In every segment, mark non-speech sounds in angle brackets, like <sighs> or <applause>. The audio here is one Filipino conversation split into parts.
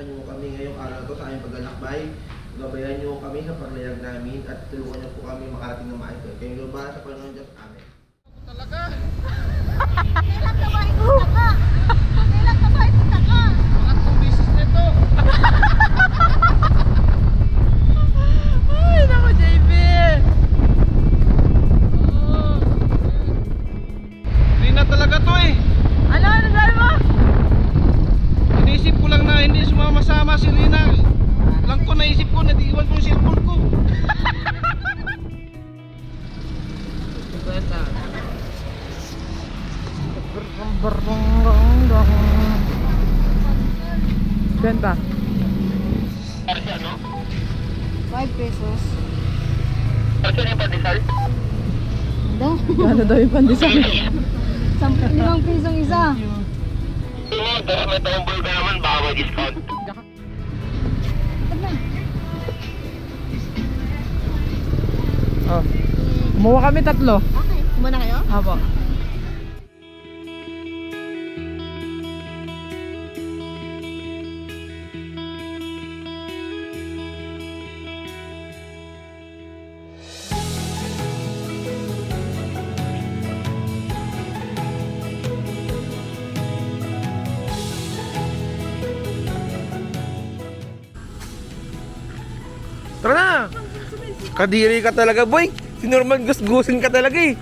samahan niyo kami ngayong araw to sa aming paglalakbay. Gabayan niyo kami sa paglayag namin at tulungan niyo po kami makarating na maayos. Kayong lupa sa Panginoon Diyos. Amen. <laughs> Kailan ka ba itutaka? Ganda. 5 pesos. Gano daw yung pandesal? Sampu, limang pisong isa. Oh. Kumuha kami tatlo. Okay. Kumana kayo? Apo. Kadiri ka talaga, boy. Si Norman gusgusin ka talaga eh.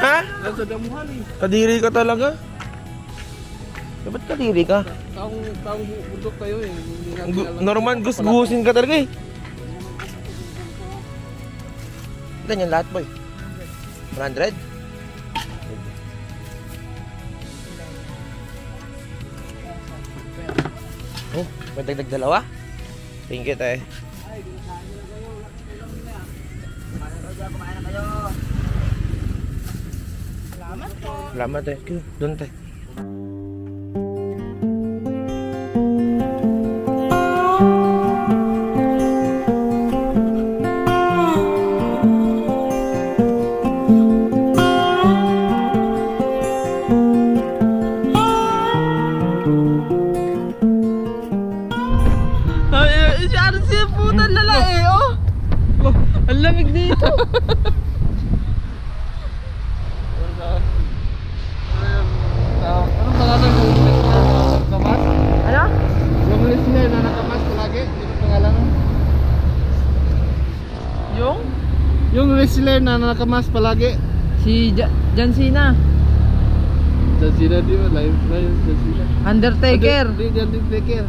Ha? Nasa damuhan eh. Kadiri ka talaga. Dapat kadiri ka? Taong, taong bundok kayo eh. Norman gusgusin ka talaga eh. Ganyan lahat, boy. 100? Oh, may dagdag dalawa? Thank you, tayo. Salamat eh. Thank you. Doon tayo. Lamig dito. <laughs> Anong pangalan ng nakamas? ano? Yung listener na nakamas palagi. Ano pangalan? Yung? Yung wrestler na nakamas palagi. Si Ja- John Cena. John Cena di ba? Live live John Cena. Undertaker. Di di Undertaker.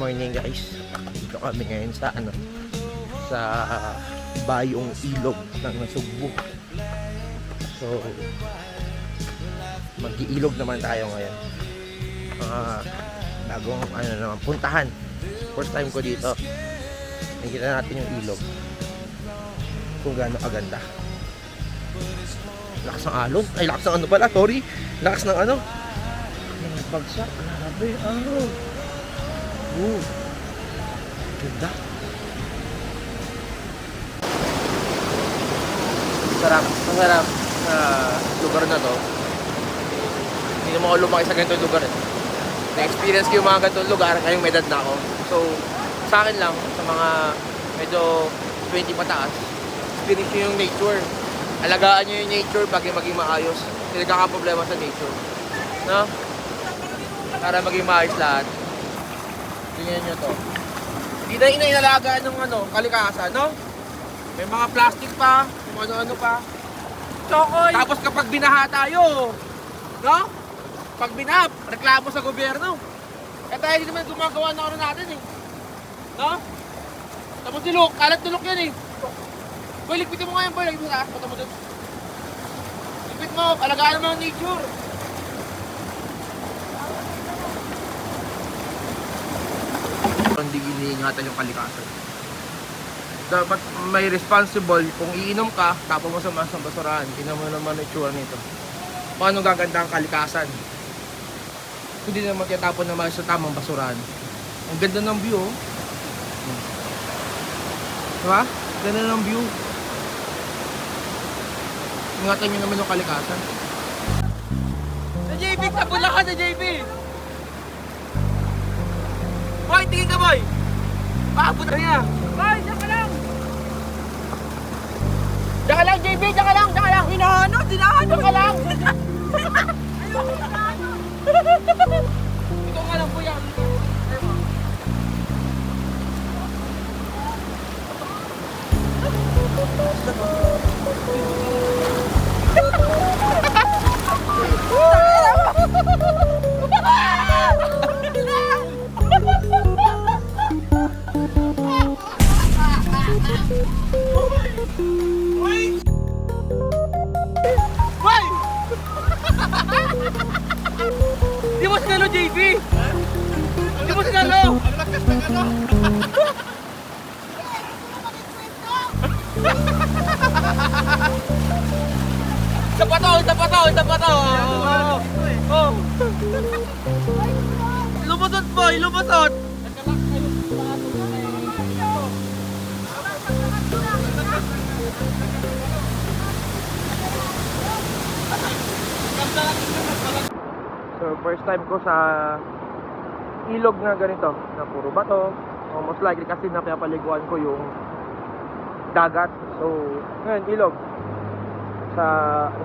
Morning guys. Dito kami ngayon sa ano sa bayong ilog ng Nasugbu. So, mag-iilog naman tayo ngayon. Mga bagong ano naman, puntahan. First time ko dito. Nakikita natin yung ilog. Kung gaano kaganda. Lakas ng alon. Ay, lakas ng ano pala. Sorry. Lakas ng ano. Ng bagsak. Grabe. Oh. Oh. Ganda. Sarap. Masarap sa lugar na to. Hindi naman ako lumaki sa ganitong lugar eh. Na-experience ko yung mga ganitong lugar ngayong may edad na ako. So, sa akin lang, sa mga medyo 20 pataas, experience yung nature. alagaan nyo yung nature pag maging maayos. Hindi problema sa nature. No? Para maging maayos lahat. Tingnan nyo to. Hindi na inailagaan ng ano, kalikasan, no? May mga plastic pa, kung ano-ano pa. Chokoy! Tapos kapag binaha tayo, no? Pag binaha, reklamo sa gobyerno. Eh tayo hindi naman gumagawa ng ano natin eh. No? Tapos nilok, kalat nilok yan eh. Boy, ligpitin mo nga yan boy, lagyan mo sa taas, mo dun. Ligpit mo, alagaan mo ang nature. Hindi iniingatan yung kalikasan. Dapat may responsible kung iinom ka, tapon mo sa mas ng basurahan. Tingnan mo naman ang itsura nito. Paano gaganda ang kalikasan? Hindi naman tinatapon naman sa tamang basurahan. Ang ganda ng view, oh. Diba? Ganda ng view. Ingatan nyo naman yung kalikasan. Sa JB, sa Bulacan sa JB! Boy, tingin ka boy! Paabot na niya! Ay, diyan ka lang! Diyan ka lang, JB! Diyan ka lang! Diyan ka lang! Hinahanap! Hinahanap! Diyan ka lang! Ikaw nga lang, kuya. Boy! Di mo sinalo, JB! Di mo sinalo! Ang lakas ng ano? Isa pa to, isa pa to, isa pa to. Oh. Oh. Lumusot boy, lumusot. So first time ko sa ilog na ganito, na puro bato. So, most likely kasi napapaliguan ko yung dagat. So, ngayon ilog sa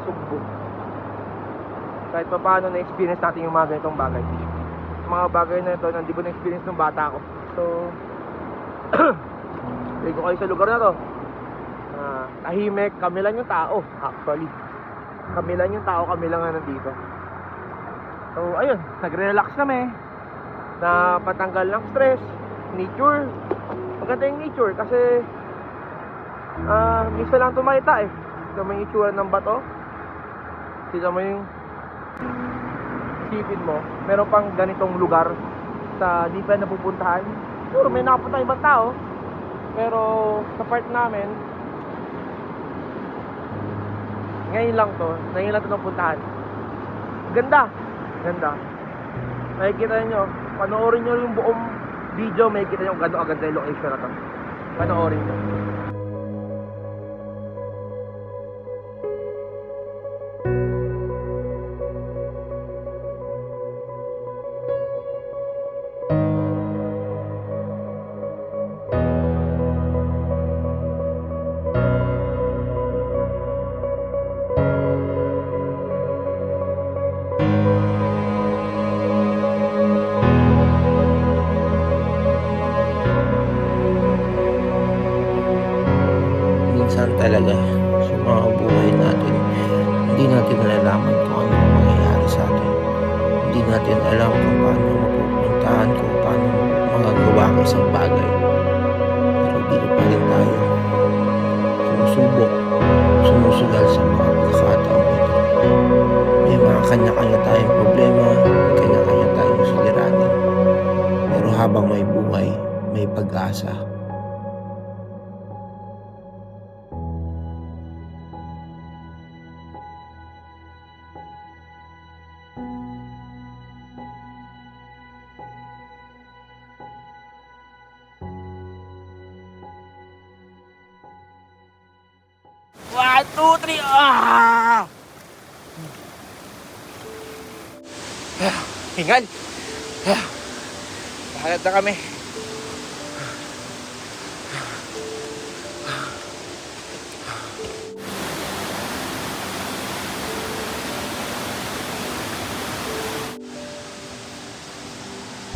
Sugbo. Kahit pa paano na-experience natin yung mga ganitong bagay. Mga bagay na ito, hindi ko na-experience nung bata ako. So, <clears throat> Ligo kayo sa lugar na to. Ah, tahimik, kami lang yung tao, actually. Kami lang yung tao, kami lang nga nandito. So, ayun, nagre-relax kami. Na patanggal ng stress, nature. Maganda yung nature kasi ah, minsan lang tumakita eh. Tignan mo yung itsura ng bato. Tignan mo yung isipin mo, meron pang ganitong lugar sa di pa napupuntahan. Siguro may nakapunta ibang tao. Pero sa part namin, ngayon lang to, ngayon lang to napuntahan. Ganda. Ganda. Makikita nyo, panoorin nyo yung buong video, makikita nyo gano'ng agad yung location na to. Panoorin nyo. Minsan talaga sa mga buhay natin, hindi natin nalalaman kung ano ang mangyayari sa atin. Hindi natin alam kung paano mapupuntahan, kung paano magagawa ang isang bagay. Pero dito pa rin tayo. Sumusubok, sumusugal sa mga pagkakataon ito. May mga kanya-kanya tayong problema, kanya-kanya tayong suliranin. Pero habang may buhay, may pag-asa. two, three. Ah! ah <sighs> hingal. <sighs> Ah, Bahalat na kami.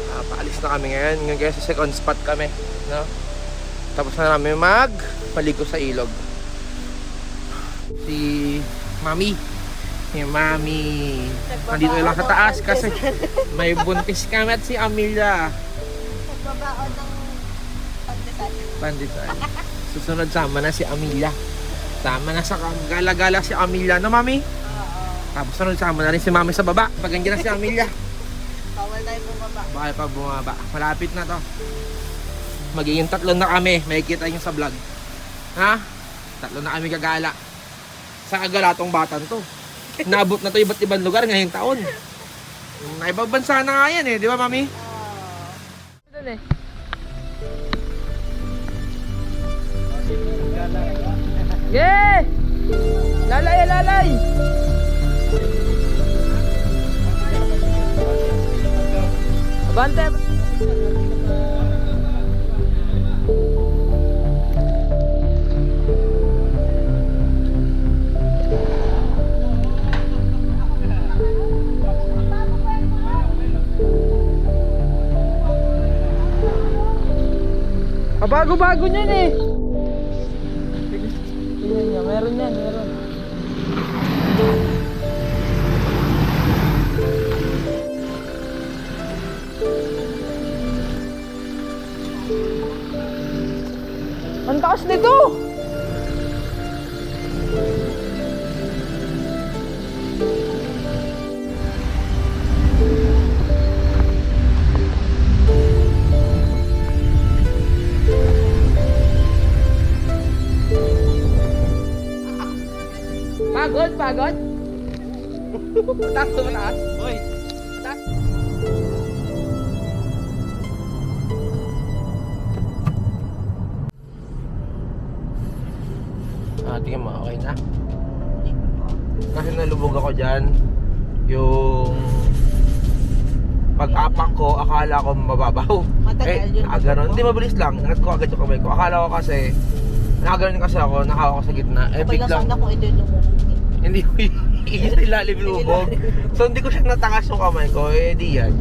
Ah, paalis na kami ngayon. Ngayon guys, sa second spot kami. No? Tapos na namin mag paligo sa ilog. Mami. Si Mami. Nandito lang sa taas kasi <laughs> may buntis kami at si Amelia. Nagbabaon ng pagdasal. Pandesal. Susunod sama na si Amelia. Sama na sa gala-gala si Amelia, no Mami? Oo. Tapos sunod sama na rin si Mami sa baba. Pag na si <laughs> Amelia. Bawal tayo bumaba. Bakit pa bumaba? Malapit na to. Magiging tatlo na kami. May kita nyo sa vlog. Ha? Tatlo na kami gagala. Sa agala tong batan to. Naabot na to iba't ibang lugar ngayong taon. Naibang bansa na nga yan eh. Di ba, Mami? Oo. Yeah! Lalay, lalay! Abante! Ah, bago-bago niyan eh! Tingnan niya, meron yan, meron. Ang taas nito! Yung pag-apak ko, akala ko mababaw. Matagal eh, yun. nakaganon. Hindi, mabilis lang. Ingat ko agad yung kamay ko. Akala ko kasi, nakaganon kasi ako, nakawa ko sa gitna. Eh, Okay lang biglang, sana kung ito yung lumubog. hindi ko sa ilalim lubog. So, hindi ko siya natangas yung kamay ko. Eh, di yan.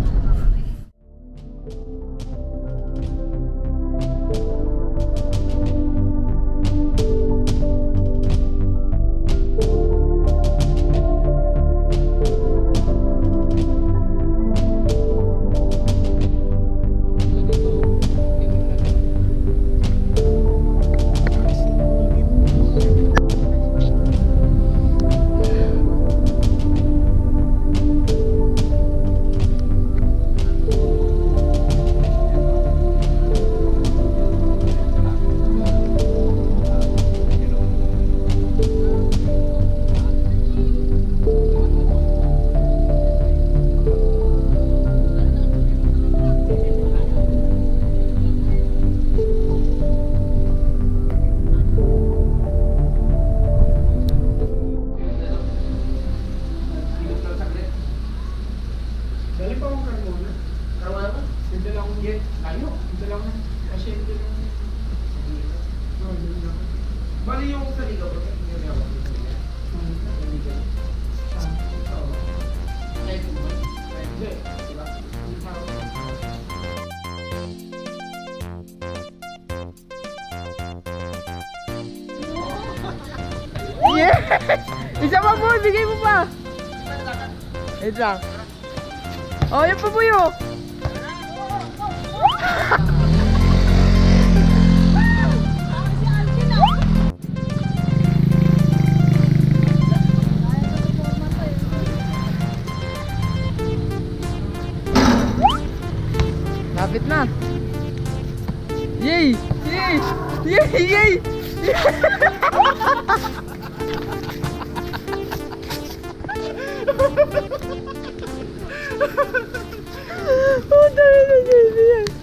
Bali yung sa ba? Yung ligaw. Hindi. Diba? Yes! Isa pa po, bigay mo pa! Wait lang. Oh, yan pa po yun! Lapit na! Yay! Yay! Yay! Yay! <laughs> Oh, dami na yan!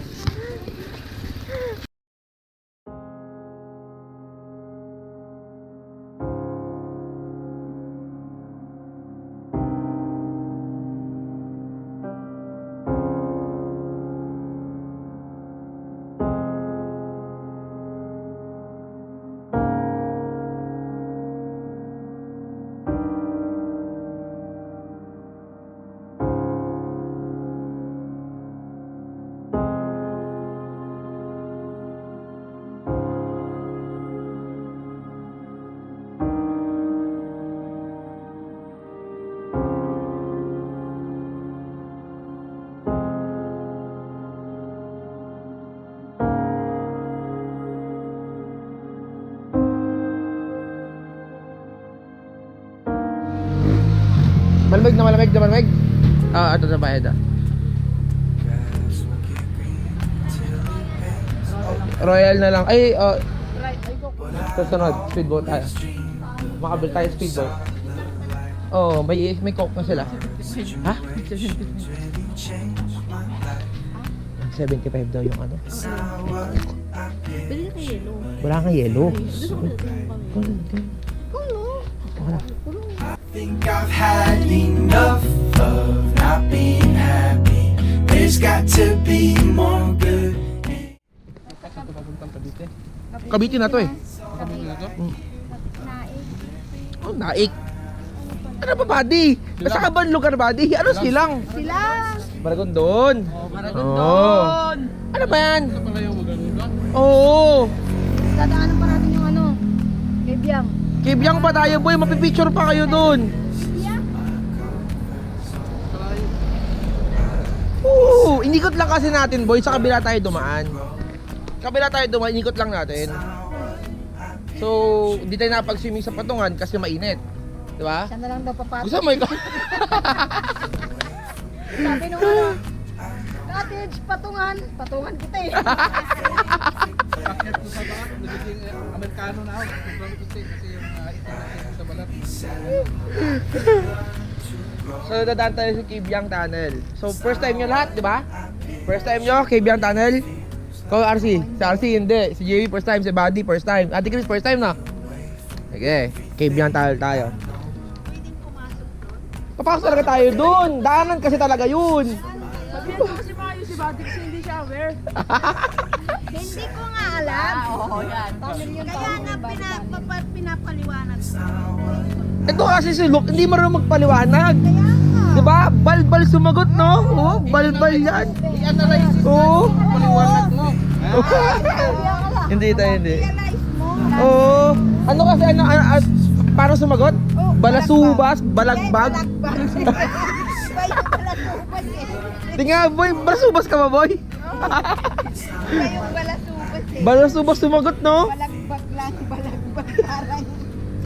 Malamig na malamig na malamig. Ah, ito sa bayad ah. Royal na lang. Ay, oh. Susunod, speedboat tayo. Makabil tayo speedboat. Oh, may may coke na sila. Ha? 75 daw yung ano. Bili ka yelo. Wala kang yellow. Think I've had enough of not being happy. There's got to be more good. Kabiti na to eh. Naik. Oh, naik. Ano ba, buddy? Nasa ka ba lugar, buddy? Ano silang? Sila. Maragondon. Oh, Maragondon. Ano ba yan? Oo. Dadaanan pa natin yung ano. Kay Biang. Kibyang pa tayo, boy. Mapipicture pa kayo dun. Oo. Inikot lang kasi natin, boy. Sa kabila tayo dumaan. Kabila tayo dumaan, inikot lang natin. So, hindi tayo napag-swimming sa patungan kasi mainit. Di ba? Siya na lang daw papato. Gusto mo ikaw? Sabi nung ano. Cottage, patungan. Patungan kita eh. Bakit ko sa bakat, nagiging eh, Amerikano na ako. Sobrang kasi So, dadaan tayo sa Kibyang Tunnel. So, first time nyo lahat, di ba? First time nyo, Kibyang Tunnel. Ikaw, RC. Si RC, hindi. Si JV, first time. Si Buddy, first time. Ate Chris, first time na. Sige, Kibyang Tunnel tayo. Papasok talaga tayo dun. Daanan kasi talaga yun. Hindi <laughs> ko nga alam. Oo, yan. Kaya nga pinapa, pinapaliwanag ko. Ito kasi si Luke, hindi marunong magpaliwanag. Kaya nga. Di ba? Balbal sumagot, no? Oo, balbal yan. I-analyze Oo. paliwanag mo. <laughs> Hindi tayo, hindi. Realize mo. Oo. Ano kasi, ano, ano, ano para sumagot? Balasubas, balagbag. Balagbag. Iba yung balasubas eh. Di nga, boy, balasubas ka ba, boy? Iba yung balasubas eh. Balasubas sumagot, no? Balagbag lang, balagbag. Parang,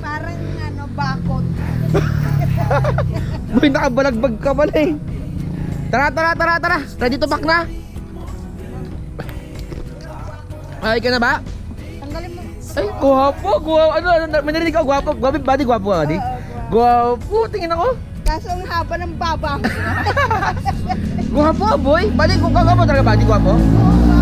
parang ano, bakot. <laughs> Boy, nakabalagbag ka pala eh. Tara, tara, tara, tara. Ready to back na? Ay ka na ba? Tanggalin mo. Ay, guwapo, guwapo. Ano, ano, may narinig ka, guwapo. Guwapo, body, guwapo, body. Guwapo, tingin ako. Kaso ang haba ng baba. <laughs> Guwapo, boy. Body, guwapo talaga, body, guwapo. Oo.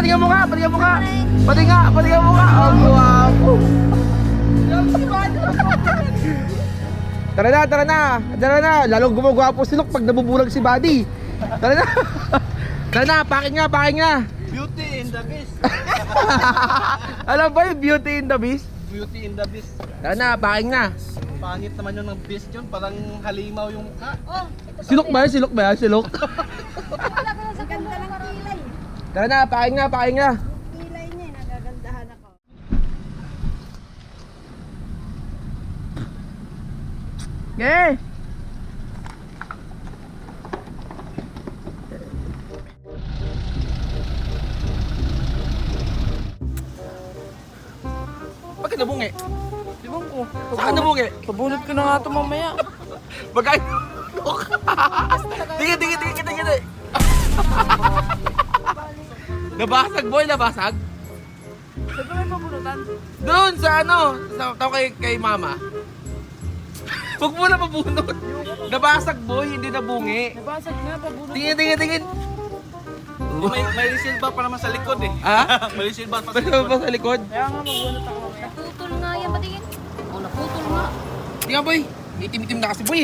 Patingnan mo ka, patingnan mo ka. Patingnan, patingnan mo ka. Oh, guwapo. Tara na, tara na. Tara na. Lalong gumagwapo si Luke pag nabubulag si Buddy. Tara na. <laughs> Tara na, paking nga, paking nga. Beauty in the Beast. <laughs> Alam ba yung beauty in the beast? Beauty in the Beast. Tara na, paking na. Pangit naman yun ng beast yun. Parang halimaw yung mukha. Oh, ito Si Luke ba yun? Si Luke ba yun? Si Luke? Wala ko na sa ganda. Tara na, paking na, paking na. Kilay niya, eh, nagagandahan ako. Okay. Bakit nabungi? Ibang ko. Saan nabungi? Pabunot ko na nga ito mamaya. Bagay. tingin, tingin, tingin, tingin, tingin. Nabasag boy, nabasag. Saan ko may pabunutan? Doon sa ano, sa tao kay, kay mama. Huwag mo na mabunot. Nabasag boy, hindi nabungi. Nabasag na, pabunot. Tingin, tingin, tingin. May, may resilba pa naman sa likod eh. Ha? <laughs> may resilba pa sa Basta likod. ba sa likod? Kaya nga magbunot ako. Naputol nga yan, patingin. Oh, naputol nga. Tingnan boy. Itim-itim na kasi boy.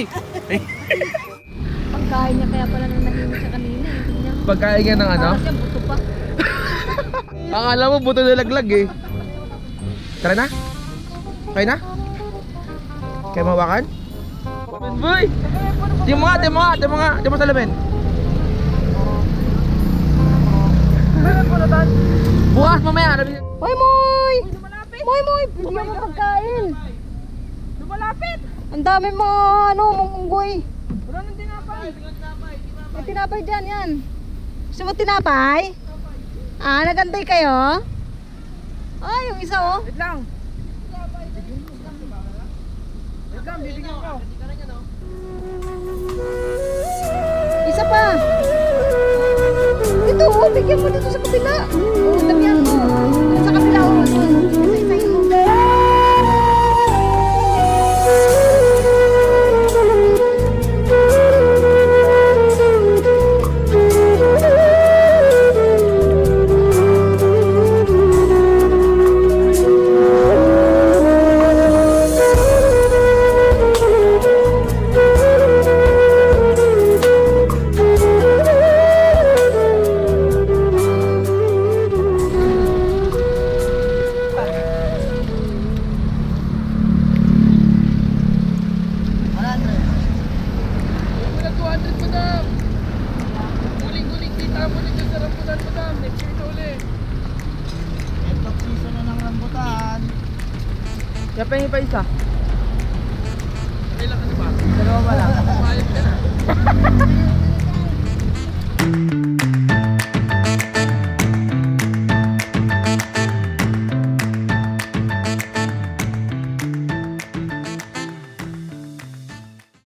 Pagkain niya kaya pala nang nahimik siya kanina. eh. Hindi niya. Pagkain nga ng ano? Parang siya buto. Akala mo buto na laglag eh. Tara na. Kaya na? Kaya mawakan? Boy! Di mo nga, di mo nga, di mo nga, di mo salamin. Bukas mamaya. Moy, moy! Moy, moy! Bigyan mo pagkain. Lumalapit! Ang dami mo, ano, munggoy. Wala nang tinapay. May tinapay dyan, yan. Gusto mo tinapay? Ah, nagantay kayo? Ay, yung isa oh. Wait lang. Wait lang, bibigyan ko. Isa pa. Ito oh, bigyan mo dito sa kabila. Oh, damihan